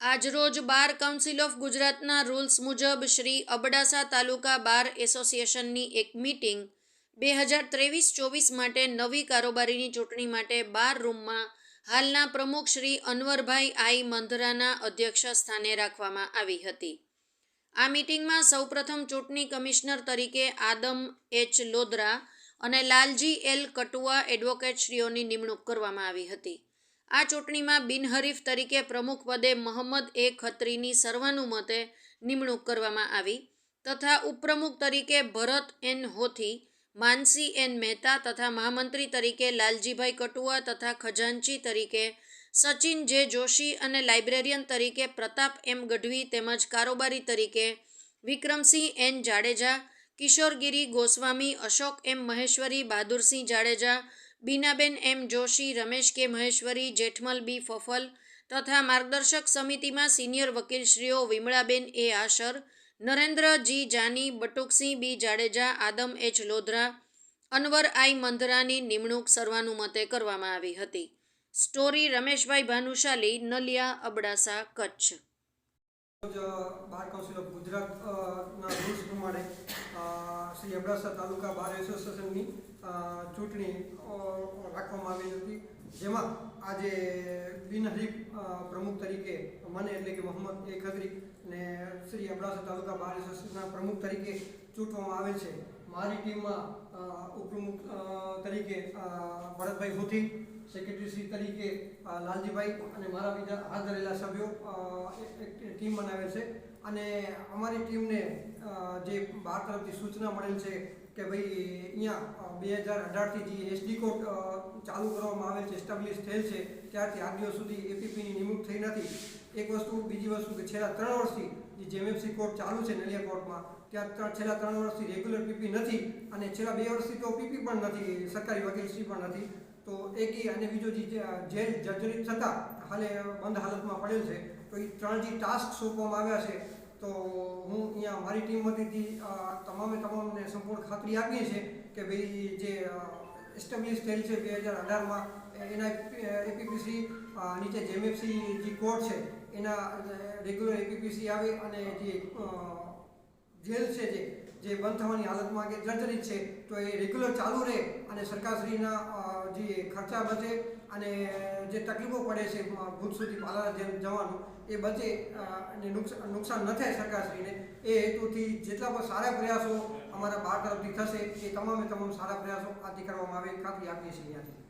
આજરોજ bar council of ગુજરાતના rules મુજબ શ્રી અબડાસા તાલુકા બાર એસોસિએશનની એક મીટિંગ બે હજાર ત્રેવીસ ચોવીસ માટે નવી કારોબારીની ચૂંટણી માટે બાર રૂમમાં હાલના પ્રમુખ શ્રી અનવરભાઈ આઈ મંધરાના અધ્યક્ષ સ્થાને રાખવામાં આવી હતી. આ મીટિંગમાં સૌપ્રથમ ચૂંટણી કમિશનર તરીકે આદમ એચ લોદરા અને લાલજી એલ કટુઆ એડવોકેટશ્રીઓની નિમણૂક કરવામાં આવી હતી. આ ચૂંટણીમાં બિનહરીફ તરીકે પ્રમુખ પદે મહંમદ એ ખત્રીની સર્વાનુમતે નિમણૂક કરવામાં આવી તથા ઉપપ્રમુખ તરીકે ભરત એન હોથી, માનસી એન મહેતા તથા મહામંત્રી તરીકે લાલજીભાઈ કટુઆ તથા ખજાનચી તરીકે સચિન જે જોશી અને લાઇબ્રેરિયન તરીકે પ્રતાપ એમ ગઢવી તેમજ કારોબારી તરીકે Vikramsinh N Jadeja, Kishorgiri Goswami, Ashok M Maheshwari, Bahadursinh Jadeja Binaben M Joshi, Ramesh K Maheshwari, Jethmal, B Fafal તથા માર્ગદર્શક સમિતિમાં senior વકીલશ્રીઓ Vimlaben A Ashar Narendra G Jani, Batuksinh B Jadeja, Adam H Lodhra, Anvar I Mandhrani નિમણૂક સર્વાનુમતે કરવામાં આવી હતી. Story Rameshbhai Bhanushali, Naliya Abdasa, Kutch. Bar council of Gujarat ના rules પ્રમાણે શ્રી અબડાસા તાલુકા બાર એસોસિએશનની ચૂંટણી રાખવામાં આવી હતી. જેમાં આજે બિનહરીફ પ્રમુખ તરીકે મને એટલે કે મોહમ્મદ એ ખદરી ને શ્રી અબડાસા તાલુકા બાર એસોસિએશનના પ્રમુખ તરીકે ચૂંટવામાં આવે છે. મારી ટીમમાં ઉપપ્રમુખ તરીકે ભરતભાઈ હોથી, સેક્રેટરી શ્રી તરીકે લાલજીભાઈ અને મારા બીજા હાથ ધરેલા સભ્યો એક ટીમ બનાવે છે. અને અમારી ટીમને જે બહાર તરફથી સૂચના મળેલ છે કે ભાઈ અહીંયા બે હજાર અઢારથી જે એસડી કોડ ચાલુ કરવામાં આવેલ છે એસ્ટાબ્લિશ થયેલ છે, ત્યારથી આજ દિવસ સુધી એપીપીની નિમણૂક થઈ નથી. એક વસ્તુ, બીજી વસ્તુ કે છેલ્લા ત્રણ વર્ષથી જે જેમએફસી કોર્ટ ચાલુ છે નલિયા કોર્ટમાં, ત્યાં છેલ્લા ત્રણ વર્ષથી રેગ્યુલર પીપી નથી અને છેલ્લા બે વર્ષથી તો પીપી પણ નથી, સરકારી વકીલશ્રી પણ નથી. તો એક અને બીજો જે- જેલ જર્જરિત થતાં, હાલે બંધ હાલતમાં પડેલ છે. તો એ ત્રણ જે ટાસ્ક સોંપવામાં આવ્યા છે તો હું અહીંયા મારી ટીમ વતીથી તમામે તમામને સંપૂર્ણ ખાતરી આપીએ છે કે ભાઈ જે એસ્ટાબ્લિશ થયેલ છે બે હજાર અઢારમાં એના એપીપીસી નીચે જેમએફસી જે કોર્ટ છે, એના રેગ્યુલર એપીપીસી આવે અને જે જેલ છે જે જે બંધ થવાની હાલતમાં કે જર્જરિત છે, તો એ રેગ્યુલર ચાલુ રહે અને સરકારશ્રીના જે ખર્ચા બચે અને જે તકલીફો પડે છે ભૂત સુધી પાલા જેમ જવાનું, એ બચે અને નુકસાન ન થાય સરકારશ્રીને. એ હેતુથી જેટલા પણ સારા પ્રયાસો અમારા બાર તરફથી થશે, એ તમામે તમામ સારા પ્રયાસો આથી કરવામાં આવે, ખાતરી આપીએ છીએ અહીંયાથી.